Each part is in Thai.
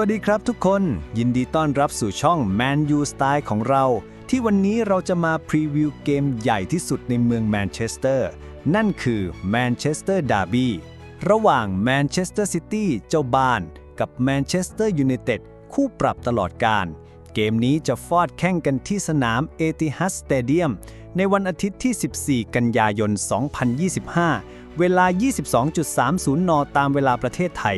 วัสดีครับทุกคนยินดีต้อนรับสู่ช่อง Man U Style ของเรา ที่วันนี้เราจะมาพรีวิวเกมใหญ่ที่สุดในเมืองแมนเชสเตอร์ นั่นคือแมนเชสเตอร์ดาร์บี้ระหว่างแมนเชสเตอร์ซิตี้เจ้าบ้าน กับแมนเชสเตอร์ยูไนเต็ดคู่ปรับตลอดการ เกมนี้จะฟอดแข่งกันที่สนามเอติฮัสสเตเดียมในวันอาทิตย์ที่ 14 กันยายน 2025 เวลา 22.30 น ตามเวลาประเทศไทย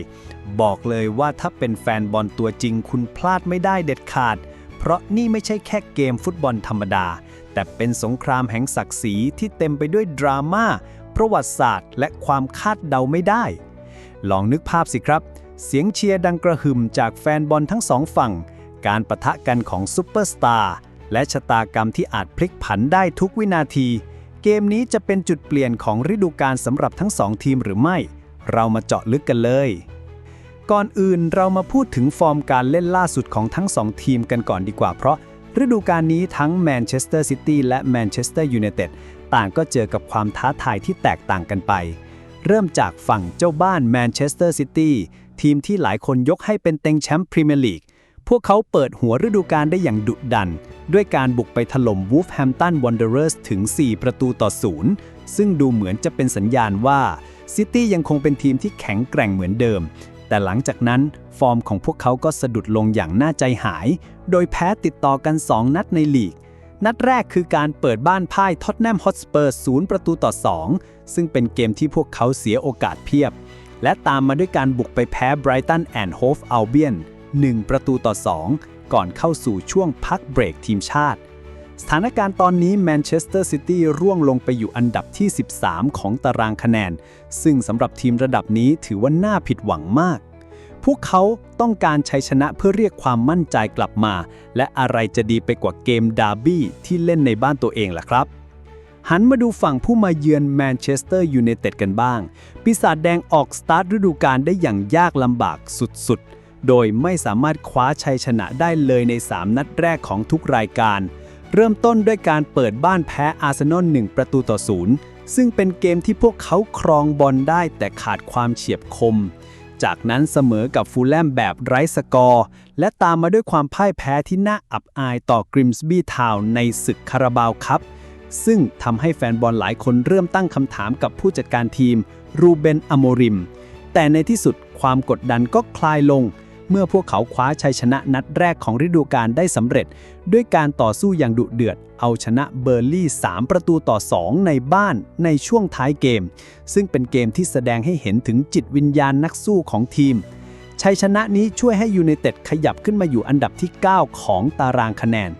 บอกเลยว่าถ้าเป็นแฟนบอลตัวจริงคุณพลาดไม่ได้เด็ดขาด เพราะนี่ไม่ใช่แค่เกมฟุตบอลธรรมดา แต่เป็นสงครามแห่งศักดิ์ศรีที่เต็มไปด้วยดราม่าประวัติศาสตร์ และความคาดเดาไม่ได้ ลองนึกภาพสิครับ เสียงเชียร์ดังกระหึ่มจากแฟนบอลทั้งสองฝั่ง การประทะกันของซุปเปอร์สตาร์และชะตากรรมที่อาจพลิกผันได้ทุกวินาที เกมนี้จะเป็นจุดเปลี่ยนของฤดูกาลสำหรับทั้งสองทีมหรือไม่ เรามาเจาะลึกกันเลย ก่อนอื่นเรามาพูดถึงฟอร์มการเล่นล่าสุดของทั้งสองทีมกันก่อนดีกว่า เพราะฤดูกาลนี้ทั้งแมนเชสเตอร์ซิตี้และแมนเชสเตอร์ยูไนเต็ดต่างก็เจอกับความท้าทายที่แตกต่างกันไป เริ่มจากฝั่งเจ้าบ้านแมนเชสเตอร์ซิตี้ทีมที่หลายคนยกให้เป็นเต็งแชมป์พรีเมียร์ลีก พวกเขาเปิดหัวฤดูกาลได้อย่างดุดัน ด้วยการบุกไปถล่มวูฟแฮมตันวันเดอร์เรสถึง 4 ประตูต่อศูนย์ซึ่งดูเหมือนจะเป็นสัญญาณว่าซิตี้ยังคงเป็นทีมที่แข็งแกร่งเหมือนเดิม แต่หลังจากนั้นฟอร์มของพวกเขาก็สะดุดลงอย่างน่าใจหาย โดยแพ้ติดต่อกัน 2 นัดในลีก นัดแรกคือการเปิดบ้านพ่ายท็อตแนมฮอตสเปอร์ศูนย์ประตูต่อ 2 ซึ่งเป็นเกมที่พวกเขาเสียโอกาสเพียบ และตามมาด้วยการบุกไปแพ้ไบรตันแอนด์โฮฟอัลเบียน 1 ประตูต่อ 2 ก่อนเข้าสู่ช่วงพักเบรกทีมชาติ สถานการณ์ตอนนี้แมนเชสเตอร์ซิตี้ร่วงลงไปอยู่อันดับที่ 13 ของตารางคะแนน ซึ่งสำหรับทีมระดับนี้ถือว่าน่าผิดหวังมากพวกเขาต้องการชัยชนะเพื่อเรียกความมั่นใจกลับมา และอะไรจะดีไปกว่าเกมดาร์บี้ที่เล่นในบ้านตัวเองล่ะครับ หันมาดูฝั่งผู้มาเยือนแมนเชสเตอร์ยูไนเต็ดกันบ้าง ปีศาจแดงออกสตาร์ทฤดูกาลได้อย่างยากลำบากสุดๆ โดยไม่สามารถคว้าชัยชนะได้เลยใน 3 นัดแรกของทุกรายการ เริ่มต้นด้วยการเปิดบ้านแพ้อาร์เซนอล1ประตูต่อศูนย์ซึ่งเป็นเกมที่พวกเขาครองบอลได้แต่ขาดความเฉียบคม จากนั้นเสมอกับฟูลแลมแบบไร้สกอร์ และตามมาด้วยความพ่ายแพ้ที่น่าอับอายต่อกริมส์บี้ทาวน์ในศึกคาราบาวครับ ซึ่งทำให้แฟนบอลหลายคนเริ่มตั้งคำถามกับผู้จัดการทีมรูเบนอโมริม แต่ในที่สุดความกดดันก็คลายลง เมื่อพวกเขาคว้าชัยชนะนัดแรกของฤดูกาลได้สำเร็จ ด้วยการต่อสู้อย่างดุเดือด เอาชนะเบอร์ลี่ 3 ประตูต่อ 2 ในบ้านในช่วงท้ายเกม ซึ่งเป็นเกมที่แสดงให้เห็นถึงจิตวิญญาณนักสู้ของทีม ชัยชนะนี้ช่วยให้ยูไนเต็ดขยับขึ้นมาอยู่อันดับที่ 9 ของตารางคะแนน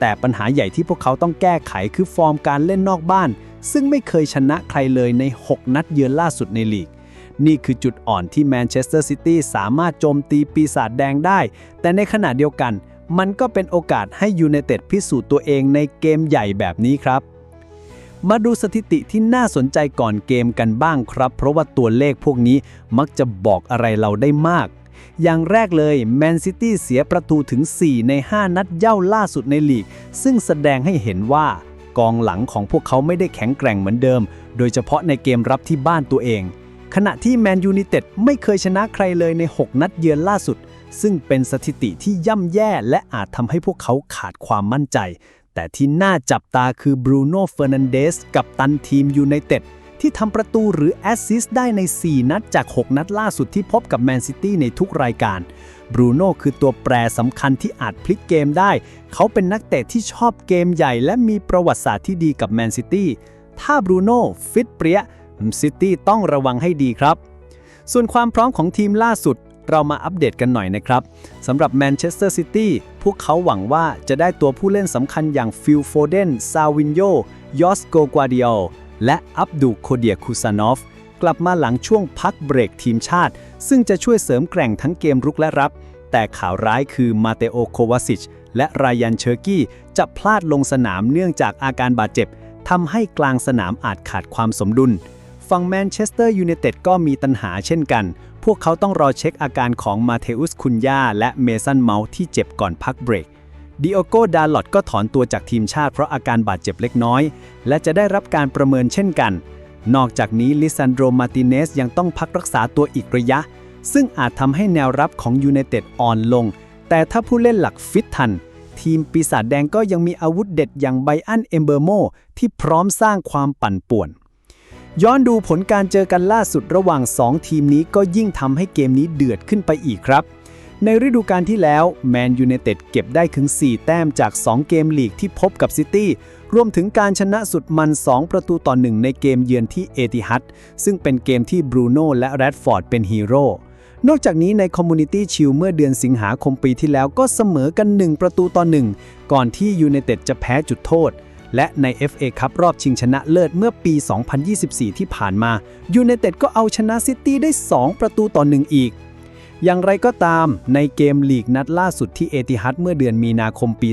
แต่ปัญหาใหญ่ที่พวกเขาต้องแก้ไขคือฟอร์มการเล่นนอกบ้าน ซึ่งไม่เคยชนะใครเลยใน 6 นัดเยือนล่าสุดในลีก นี่คือจุดอ่อนที่แมนเชสเตอร์ซิตี้สามารถโจมตีปีศาจแดงได้ แต่ในขณะเดียวกัน มันก็เป็นโอกาสให้ยูไนเต็ดพิสูจน์ตัวเองในเกมใหญ่แบบนี้ครับ มาดูสถิติที่น่าสนใจก่อนเกมกันบ้างครับ เพราะว่าตัวเลขพวกนี้มักจะบอกอะไรเราได้มากอย่างแรกเลยแมนซิตี้เสียประตูถึง 4 ใน 5 นัดเย่าล่าสุดในลีก ซึ่งแสดงให้เห็นว่ากองหลังของพวกเขาไม่ได้แข็งแกร่งเหมือนเดิม โดยเฉพาะในเกมรับที่บ้านตัวเอง ขณะที่แมนยู i นเต็ดไม่เคยชนะใครเลยใน 6 นัดเยือนล่าสุด ซึ่งเป็นสถิติที่ย่ำแย่และอาจทำให้พวกเขาขาดความมั่นใจ แต่ที่น่าจับตาคือบรูโน่เฟอร์นันเดสกับตันทีมยูไนเต็ดที่ทำประตูหรือแอสซิสต์ได้ใน 4 นัดจาก 6 นัดล่าสุดที่พบกับแมนซิตี้ในทุกรายการบรูโน่คือตัวแปรสำคัญที่อาจพลิกเกมได้ เขาเป็นนักเตะที่ชอบเกมใหญ่ และมีประวัติศาสตร์ที่ดีกับแมนซิตี้ถ้าบรูโน่ฟิตเปรี้ย ซิตี้ต้องระวังให้ดีครับ ส่วนความพร้อมของทีมล่าสุด เรามาอัปเดตกันหน่อยนะครับสำหรับแมนเชสเตอร์ซิตี้พวกเขาหวังว่าจะได้ตัวผู้เล่นสำคัญอย่างฟิลโฟเดน ซาวินโย ยอสโกกวาดิโอและอับดูโคเดียคูซานอฟกลับมาหลังช่วงพักเบรกทีมชาติ ซึ่งจะช่วยเสริมแกร่งทั้งเกมรุกและรับ แต่ข่าวร้ายคือมาเตโอโควาซิชและรายันเชอร์กี้จะพลาดลงสนามเนื่องจากอาการบาดเจ็บทำให้กลางสนามอาจขาดความสมดุล ฝั่งแมนเชสเตอร์ยูไนเต็ดก็มีตัญหาเช่นกัน พวกเขาต้องรอเช็คอาการของมาเทอุสคุนยาและเมสันเมาส์ที่เจ็บก่อนพักเบรกดิโอโกดาลอดก็ถอนตัวจากทีมชาติเพราะอาการบาดเจ็บเล็กน้อย และจะได้รับการประเมินเช่นกัน นอกจากนี้ลิซันโดมาติเนสยังต้องพักรักษาตัวอีกระยะ ซึ่งอาจทำให้แนวรับของยูไนเต็ดอ่อนลง แต่ถ้าผู้เล่นหลักฟิตทัน ทีมปีศาจแดงก็ยังมีอาวุธเด็ดอย่างไบอันเอมเบอร์โมที่พร้อมสร้างความปั่นป่วน ย้อนดูผลการเจอกันล่าสุดระหว่าง 2 ทีมนี้ก็ยิ่งทำให้เกมนี้เดือดขึ้นไปอีกครับ ในฤดูกาลที่แล้วแมนยู i นเต็ดเก็บได้ถึง 4 แต้มจาก 2 เกมลีกที่พบกับซิตี้ รวมถึงการชนะสุดมัน 2 ประตูต่อ1ในเกมเยือนที่เอติฮัดซึ่งเป็นเกมที่บรูโน่และแรดฟอร์ดเป็นฮีโร่นอกจากนี้ในคอมมูนิตี้ชิลเมื่อเดือนสิงหาคมปีที่แล้วก็เสมอกัน 1 ประตูต่อ1ก่อนที่ยูไนเต็ดจะแพ้จุดโทษ และใน FA คัพรอบชิงชนะเลิศเมื่อปี 2024 ที่ผ่านมายูไนเต็ดก็เอาชนะซิตี้ได้ 2 ประตูต่อ1อีก อย่างไรก็ตามในเกมลีกนัดล่าสุดที่เอติฮัดเมื่อเดือนมีนาคมปี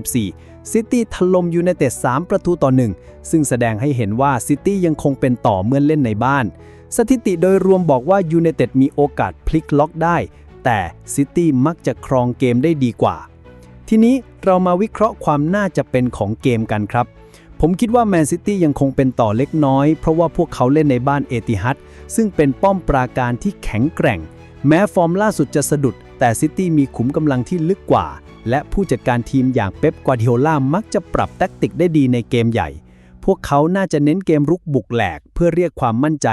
2024 ซิตี้ถล่มยูไนเต็ด 3 ประตูต่อ1ซึ่งแสดงให้เห็นว่าซิตี้ยังคงเป็นต่อเมื่อเล่นในบ้าน สถิติโดยรวมบอกว่ายูไนเต็ดมีโอกาสพลิกล็อกได้ แต่ซิตี้มักจะครองเกมได้ดีกว่า ทีนี้เรามาวิเคราะห์ความน่าจะเป็นของเกมกันครับ ผมคิดว่าแมนซิตี้ยังคงเป็นต่อเล็กน้อย เพราะว่าพวกเขาเล่นในบ้านเอติฮัดซึ่งเป็นป้อมปราการที่แข็งแกร่ง แม้ฟอร์มล่าสุดจะสะดุด แต่ซิตี้มีขุมกำลังที่ลึกกว่า และผู้จัดการทีมอย่างเป๊ป กวาดิโอล่ามักจะปรับแทคติกได้ดีในเกมใหญ่ พวกเขาน่าจะเน้นเกมรุกบุกแหลก เพื่อเรียกความมั่นใจ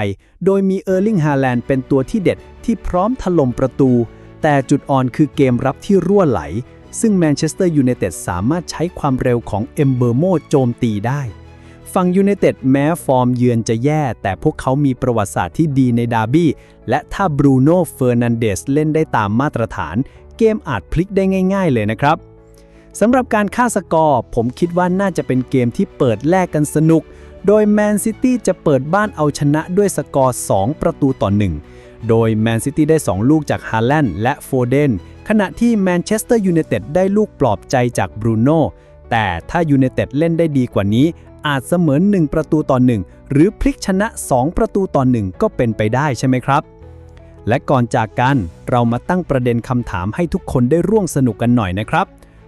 โดยมีเออร์ลิงฮาแลนด์เป็นตัวที่เด็ดที่พร้อมถล่มประตู แต่จุดอ่อนคือเกมรับที่รั่วไหล ซึ่งแมนเชสเตอร์ยูไนเต็ดสามารถใช้ความเร็วของเอมเบอร์โมโจมตีได้ฝั่งยูไนเต็ดแม้ฟอร์มเยือนจะแย่ แต่พวกเขามีประวัติศาสตร์ที่ดีในดาร์บี้ และถ้าบรูโน่เฟอร์นันเดสเล่นได้ตามมาตรฐาน เกมอาจพลิกได้ง่าย ๆ เลยนะครับสำหรับการค่าสกอร์ ผมคิดว่าน่าจะเป็นเกมที่เปิดแลกกันสนุก โดยแมนซิตี้จะเปิดบ้านเอาชนะด้วยสกอร์ 2 ประตูต่อ 1 โดยแมนซิตี้ได้ 2 ลูกจากฮาแลนด์และโฟเดน ขณะที่แมนเชสเตอร์ยูไนเต็ดได้ลูกปลอบใจจากบรูโน่แต่ถ้ายูไนเต็ดเล่นได้ดีกว่านี้ อาจเสมอ1ประตูต่อ1หรือพลิกชนะ 2 ประตูต่อ1ก็เป็นไปได้ใช่ไหมครับ และก่อนจากกันเรามาตั้งประเด็นคำถามให้ทุกคนได้ร่วมสนุกกันหน่อยนะครับ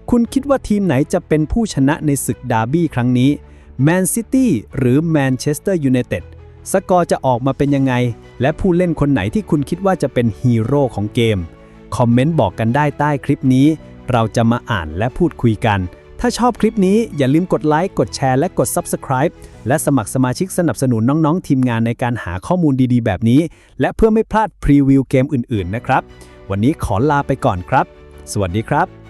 คุณคิดว่าทีมไหนจะเป็นผู้ชนะในศึกดาร์บี้ครั้งนี้แมนซิตี้หรือแมนเชสเตอร์ยูไนเต็ดสกอร์จะออกมาเป็นยังไง และผู้เล่นคนไหนที่คุณคิดว่าจะเป็นฮีโร่ของเกม คอมเมนต์บอกกันได้ใต้คลิปนี้ เราจะมาอ่านและพูดคุยกัน ถ้าชอบคลิปนี้อย่าลืมกดไลค์กดแชร์และกด Subscribe และสมัครสมาชิกสนับสนุนน้องๆ ทีมงานในการหาข้อมูลดีๆ แบบนี้ และเพื่อไม่พลาดพรีวิวเกมอื่นๆนะครับ วันนี้ขอลาไปก่อนครับ สวัสดีครับ